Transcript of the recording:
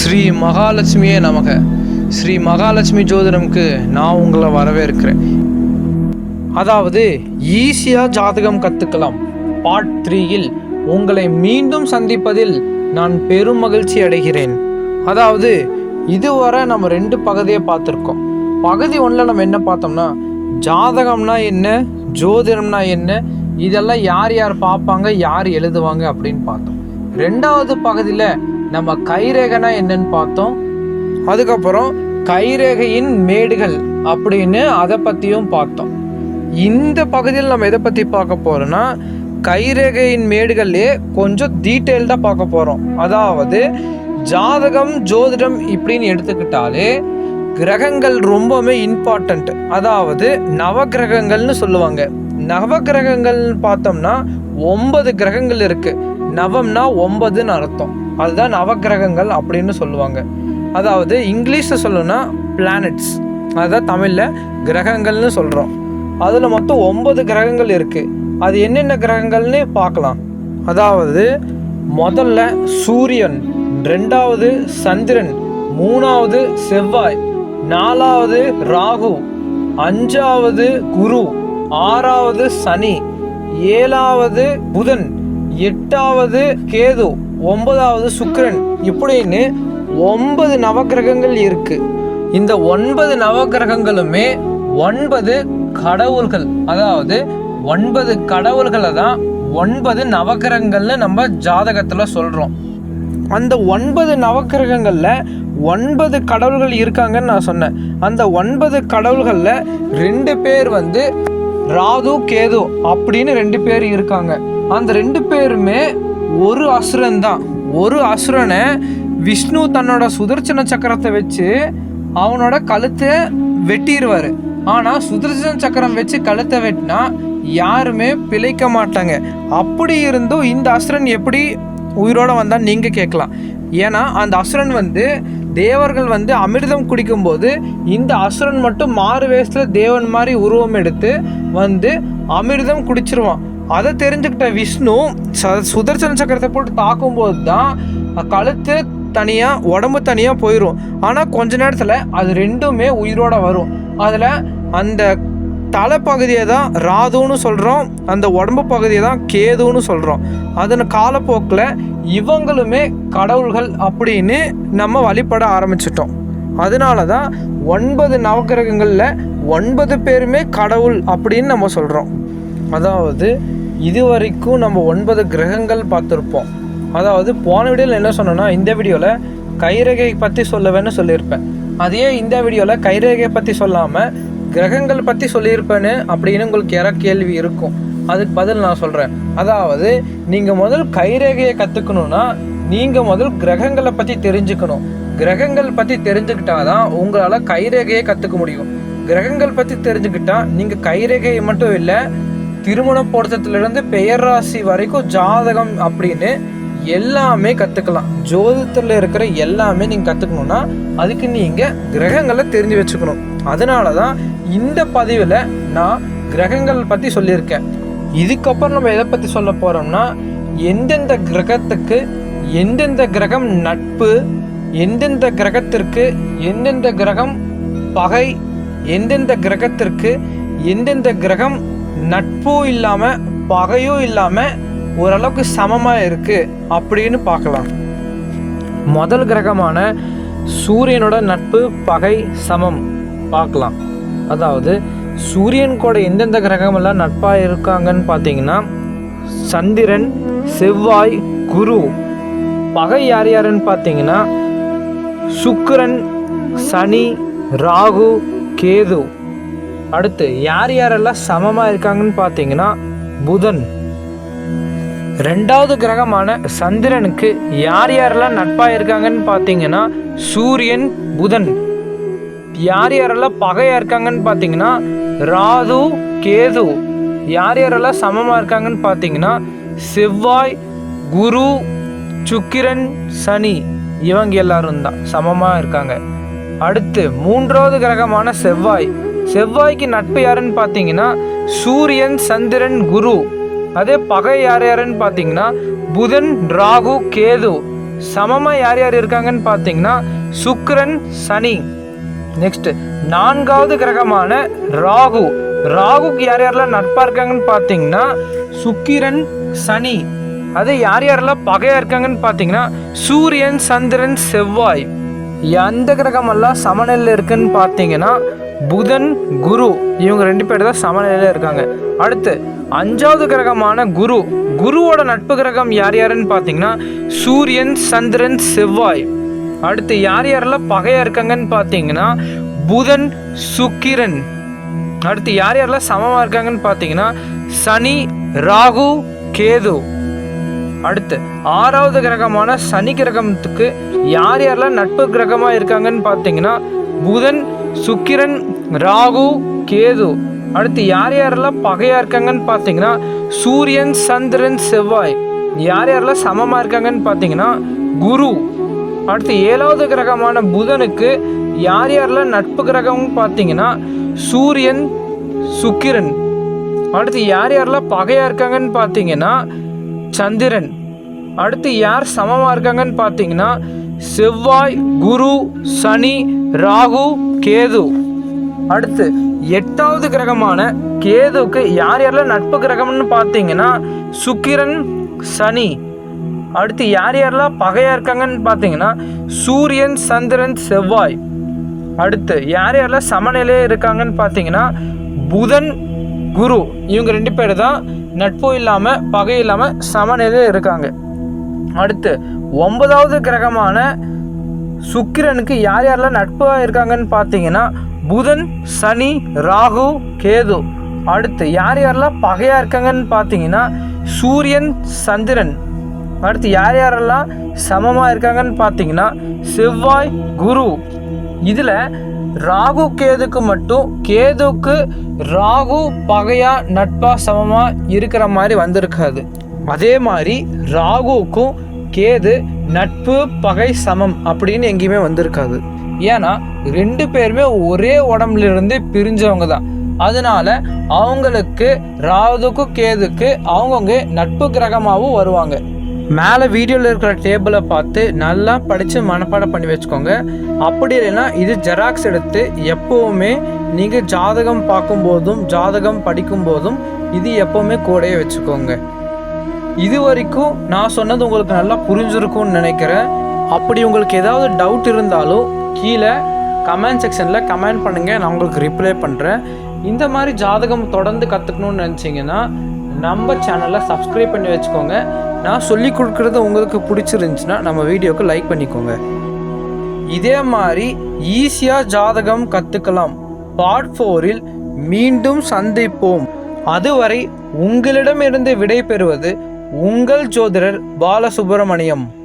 ஸ்ரீ மகாலட்சுமியே நமக. ஸ்ரீ மகாலட்சுமி ஜோதிடம்க்கு நான் உங்களை வரவேற்கிறேன். அதாவது ஈஸியாக ஜாதகம் கற்றுக்கலாம் பார்ட் த்ரீயில் உங்களை மீண்டும் சந்திப்பதில் நான் பெரும் மகிழ்ச்சி அடைகிறேன். அதாவது இதுவரை நம்ம ரெண்டு பகுதியை பார்த்துருக்கோம். பகுதி ஒன்றில் நம்ம என்ன பார்த்தோம்னா ஜாதகம்னா என்ன ஜோதிடம்னா என்ன இதெல்லாம் யார் யார் பார்ப்பாங்க யார் எழுதுவாங்க அப்படின்னு பார்த்தோம். ரெண்டாவது பகுதியில் நம்ம கைரேகனா என்னன்னு பார்த்தோம். அதுக்கப்புறம் கைரேகையின் மேடுகள் அப்படின்னு அதை பற்றியும் பார்த்தோம். இந்த பகுதியில் நம்ம எதை பற்றி பார்க்க போகிறோன்னா கைரேகையின் மேடுகள்லேயே கொஞ்சம் டீட்டெயில்டாக பார்க்க போகிறோம் அதாவது ஜாதகம் ஜோதிடம் இப்படின்னு எடுத்துக்கிட்டாலே கிரகங்கள் ரொம்பவுமே இம்பார்ட்டண்ட் அதாவது நவகிரகங்கள்னு சொல்லுவாங்க. நவகிரகங்கள்னு பார்த்தோம்னா ஒன்பது கிரகங்கள் இருக்குது நவம்னா ஒன்பதுன்னு அர்த்தம். அதுதான் நவகிரகங்கள் அப்படின்னு சொல்லுவாங்க. அதாவது இங்கிலீஷில் சொல்லணும்னா பிளானட்ஸ் அதுதான் தமிழில் கிரகங்கள்னு சொல்கிறோம் அதில் மொத்தம் ஒன்பது கிரகங்கள் இருக்குது அது என்னென்ன கிரகங்கள்னு பார்க்கலாம். அதாவது முதல்ல சூரியன் ரெண்டாவது சந்திரன் மூணாவது செவ்வாய் நாலாவது ராகு அஞ்சாவது குரு ஆறாவது சனி ஏழாவது புதன் எட்டாவது கேது ஒன்பதாவது சுக்கிரன். இப்படின்னு ஒன்பது நவக்கிரகங்கள் இருக்கு. இந்த ஒன்பது நவக்கிரகங்களுமே ஒன்பது கடவுள்கள். அதாவது ஒன்பது கடவுள்களை தான் ஒன்பது நவகிரகங்கள்னு நம்ம ஜாதகத்தில் சொல்கிறோம் அந்த ஒன்பது நவக்கிரகங்களில் ஒன்பது கடவுள்கள் இருக்காங்கன்னு நான் சொன்னேன். அந்த ஒன்பது கடவுள்களில் ரெண்டு பேர் வந்து ராது கேது அப்படின்னு ரெண்டு பேர் இருக்காங்க. அந்த ரெண்டு பேருமே ஒரு அசுரன் தான் ஒரு அசுரனை விஷ்ணு தன்னோட சுதர்சன சக்கரத்தை வச்சு அவனோட கழுத்தை வெட்டிடுவார் ஆனால் சுதர்சன சக்கரம் வச்சு கழுத்தை வெட்டினா யாருமே பிழைக்க மாட்டாங்க. அப்படி இருந்தும் இந்த அசுரன் எப்படி உயிரோடு வந்தால் நீங்கள் கேட்கலாம். ஏன்னா அந்த அசுரன் வந்து தேவர்கள் வந்து அமிர்தம் குடிக்கும்போது இந்த அசுரன் மட்டும் மாறு வேஷத்தில் தேவன் மாதிரி உருவம் எடுத்து வந்து அமிர்தம் குடிச்சிருவான். அதை தெரிஞ்சுக்கிட்ட விஷ்ணு ச சுதர்சன சக்கரத்தை போட்டு தாக்கும்போது தான் கழுத்து தனியாக உடம்பு தனியாக போயிடும் ஆனால் கொஞ்ச நேரத்தில் அது ரெண்டுமே உயிரோட வரும். அதில் அந்த தலைப்பகுதியை தான் ராதுன்னு சொல்கிறோம் அந்த உடம்பு பகுதியை தான் கேதுன்னு சொல்கிறோம் அதன் காலப்போக்கில் இவங்களுமே கடவுள்கள் அப்படின்னு நம்ம வழிபட ஆரம்பிச்சிட்டோம். அதனால தான் ஒன்பது நவக்கிரகங்களில் ஒன்பது பேருமே கடவுள் அப்படின்னு நம்ம சொல்கிறோம் அதாவது இது வரைக்கும் நம்ம ஒன்பது கிரகங்கள் பார்த்துருப்போம். அதாவது போன வீடியோவில் என்ன சொன்னோன்னா இந்த வீடியோவில் கைரேகை பற்றி சொல்லவேன்னு சொல்லியிருப்பேன். அதே இந்த வீடியோவில் கைரேகை பற்றி சொல்லாமல் கிரகங்கள் பற்றி சொல்லியிருப்பேன்னு அப்படின்னு உங்களுக்கு யாரா கேள்வி இருக்கும். அதுக்கு பதில் நான் சொல்கிறேன் அதாவது நீங்கள் முதல் கைரேகையை கற்றுக்கணுன்னா நீங்கள் முதல் கிரகங்களை பற்றி தெரிஞ்சுக்கணும். கிரகங்கள் பற்றி தெரிஞ்சுக்கிட்டாதான் உங்களால் கைரேகையை கற்றுக்க முடியும். கிரகங்கள் பற்றி தெரிஞ்சுக்கிட்டா நீங்கள் கைரேகையை மட்டும் இல்லை திருமண பொருத்தத்திலிருந்து பெயர் ராசி வரைக்கும் ஜாதகம் அப்படின்னு எல்லாமே கற்றுக்கலாம் ஜோதிடத்தில் இருக்கிற எல்லாமே நீங்கள் கற்றுக்கணுன்னா அதுக்கு நீங்கள் கிரகங்களை தெரிஞ்சு வச்சுக்கணும். அதனால தான் இந்த பதிவில் நான் கிரகங்கள் பற்றி சொல்லியிருக்கேன். இதுக்கப்புறம் நம்ம எதை பற்றி சொல்ல போகிறோம்னா எந்தெந்த கிரகத்துக்கு எந்தெந்த கிரகம் நட்பு எந்தெந்த கிரகத்திற்கு எந்தெந்த கிரகம் பகை எந்தெந்த கிரகத்திற்கு எந்தெந்த கிரகம் நட்பும் இல்லாமல் பகையும் இல்லாமல் ஓரளவுக்கு சமமாக இருக்குது அப்படின்னு பார்க்கலாம். முதல் கிரகமான சூரியனோட நட்பு பகை சமம் பார்க்கலாம். அதாவது சூரியன் கூட எந்தெந்த கிரகமெல்லாம் நட்பாக இருக்காங்கன்னு பார்த்தீங்கன்னா சந்திரன் செவ்வாய் குரு. பகை யார் யாருன்னு பார்த்தீங்கன்னா சுக்கிரன் சனி ராகு கேது. அடுத்து யார் யாரெல்லாம் சமமாக இருக்காங்கன்னு பார்த்தீங்கன்னா புதன். ரெண்டாவது கிரகமான சந்திரனுக்கு யார் யாரெல்லாம் நட்பாக இருக்காங்கன்னு பார்த்தீங்கன்னா சூரியன் புதன். யார் யாரெல்லாம் பகையாக இருக்காங்கன்னு பார்த்தீங்கன்னா ராது கேது. யார் யாரெல்லாம் சமமாக இருக்காங்கன்னு பார்த்தீங்கன்னா செவ்வாய் குரு சுக்கிரன் சனி. இவங்க எல்லாரும் தான் சமமாக இருக்காங்க. அடுத்து மூன்றாவது கிரகமான செவ்வாய். செவ்வாய்க்கு நட்பு யாருன்னு பார்த்தீங்கன்னா சூரியன் சந்திரன் குரு. அதே பகை யார் யாருன்னு பார்த்தீங்கன்னா புதன் ராகு கேது. சமமாக யார் யார் இருக்காங்கன்னு பார்த்தீங்கன்னா சுக்கிரன் சனி. நெக்ஸ்ட் நான்காவது கிரகமான ராகு. ராகுக்கு யார் யாரெல்லாம் நட்பாக இருக்காங்கன்னு பார்த்தீங்கன்னா சுக்கிரன் சனி. அது யார் யாரெல்லாம் பகையாக இருக்காங்கன்னு பார்த்தீங்கன்னா சூரியன் சந்திரன் செவ்வாய். எந்த கிரகமெல்லாம் சமநிலையில் இருக்குன்னு பார்த்தீங்கன்னா புதன் குரு இவங்க ரெண்டு பேர் தான் சமநிலையில் இருக்காங்க. அடுத்து அஞ்சாவது கிரகமான குரு. குருவோட நட்பு கிரகம் யார் யாருன்னு பார்த்தீங்கன்னா சூரியன் சந்திரன் செவ்வாய். அடுத்து யார் யாரெல்லாம் பகையாக இருக்காங்கன்னு பார்த்தீங்கன்னா புதன் சுக்கிரன். அடுத்து யார் யாரெல்லாம் சமமாக இருக்காங்கன்னு பார்த்தீங்கன்னா சனி ராகு கேது. அடுத்து ஆறாவது கிரகமான சனி கிரகத்துக்கு யார் யாரெல்லாம் நட்பு கிரகமாக இருக்காங்கன்னு பார்த்தீங்கன்னா புதன் சுக்கிரன் ராகு கேது. அடுத்து யார் யாரெல்லாம் பகையாக இருக்காங்கன்னு பார்த்தீங்கன்னா சூரியன் சந்திரன் செவ்வாய். யார் யாரெல்லாம் சமமாக இருக்காங்கன்னு பார்த்தீங்கன்னா குரு. அடுத்து ஏழாவது கிரகமான புதனுக்கு யார் யாரெல்லாம் நட்பு கிரகம்னு பார்த்தீங்கன்னா சூரியன் சுக்கிரன். அடுத்து யார் யாரெல்லாம் பகையாக இருக்காங்கன்னு பார்த்தீங்கன்னா சந்திரன். அடுத்து யார் சமமாக இருக்காங்கன்னு பார்த்தீங்கன்னா செவ்வாய் குரு சனி ராகு கேது. அடுத்து எட்டாவது கிரகமான கேதுவுக்கு யார் யாரெல்லாம் நட்பு கிரகம்னு பார்த்தீங்கன்னா சுக்கிரன் சனி. அடுத்து யார் யாரெல்லாம் பகையாக இருக்காங்கன்னு பார்த்தீங்கன்னா சூரியன் சந்திரன் செவ்வாய். அடுத்து யார் யாரெல்லாம் சமநிலையே இருக்காங்கன்னு பார்த்தீங்கன்னா புதன் குரு. இவங்க ரெண்டு பேர் தான் நட்பு இல்லாமல் பகை இல்லாமல் சமநிலையில் இருக்காங்க. அடுத்து ஒன்பதாவது கிரகமான சுக்கிரனுக்கு யார் யாரெல்லாம் நட்பாக இருக்காங்கன்னு பார்த்தீங்கன்னா புதன் சனி ராகு கேது. அடுத்து யார் யாரெல்லாம் பகையாக இருக்காங்கன்னு பார்த்தீங்கன்னா சூரியன் சந்திரன். அடுத்து யார் யாரெல்லாம் சமமாக இருக்காங்கன்னு பார்த்தீங்கன்னா செவ்வாய் குரு. இதில் ராகு கேதுக்கு மட்டும் கேதுக்கு ராகு பகையா நட்பா சமமாக இருக்கிற மாதிரி வந்திருக்காது. அதே மாதிரி ராகுவுக்கும் கேது நட்பு பகை சமம் அப்படின்னு எங்கேயுமே வந்திருக்காது. ஏன்னா ரெண்டு பேருமே ஒரே உடம்புலேருந்து பிரிஞ்சவங்க தான். அதனால அவங்களுக்கு ராகுக்கும் கேதுக்கு அவங்கவுங்க நட்பு கிரகமாகவும் வருவாங்க. மேலே வீடியோவில் இருக்கிற டேபிளை பார்த்து நல்லா படித்து மனப்பாடம் பண்ணி வச்சுக்கோங்க. அப்படி இல்லைன்னா இது ஜெராக்ஸ் எடுத்து எப்போவுமே நீங்கள் ஜாதகம் பார்க்கும்போதும் ஜாதகம் படிக்கும்போதும் இது எப்போவுமே கூடயே வச்சுக்கோங்க. இது வரைக்கும் நான் சொன்னது உங்களுக்கு நல்லா புரிஞ்சிருக்கும்னு நினைக்கிறேன். அப்படி உங்களுக்கு ஏதாவது டவுட் இருந்தாலும் கீழே கமெண்ட் செக்ஷனில் கமெண்ட் பண்ணுங்கள் நான் உங்களுக்கு ரிப்ளை பண்ணுறேன் இந்த மாதிரி ஜாதகம் தொடர்ந்து கற்றுக்கணும்னு நினச்சிங்கன்னா நம்ம சேனலை சப்ஸ்கிரைப் பண்ணி வச்சுக்கோங்க. நான் சொல்லி கொடுக்குறது உங்களுக்கு பிடிச்சிருந்துச்சுன்னா நம்ம வீடியோக்கு லைக் பண்ணிக்கோங்க. இதே மாதிரி ஈஸியாக ஜாதகம் கற்றுக்கலாம் பார்ட் ஃபோரில் மீண்டும் சந்திப்போம். அதுவரை உங்களிடமிருந்து விடை பெறுவது உங்கள் ஜோதிடர் பாலசுப்ரமணியம்.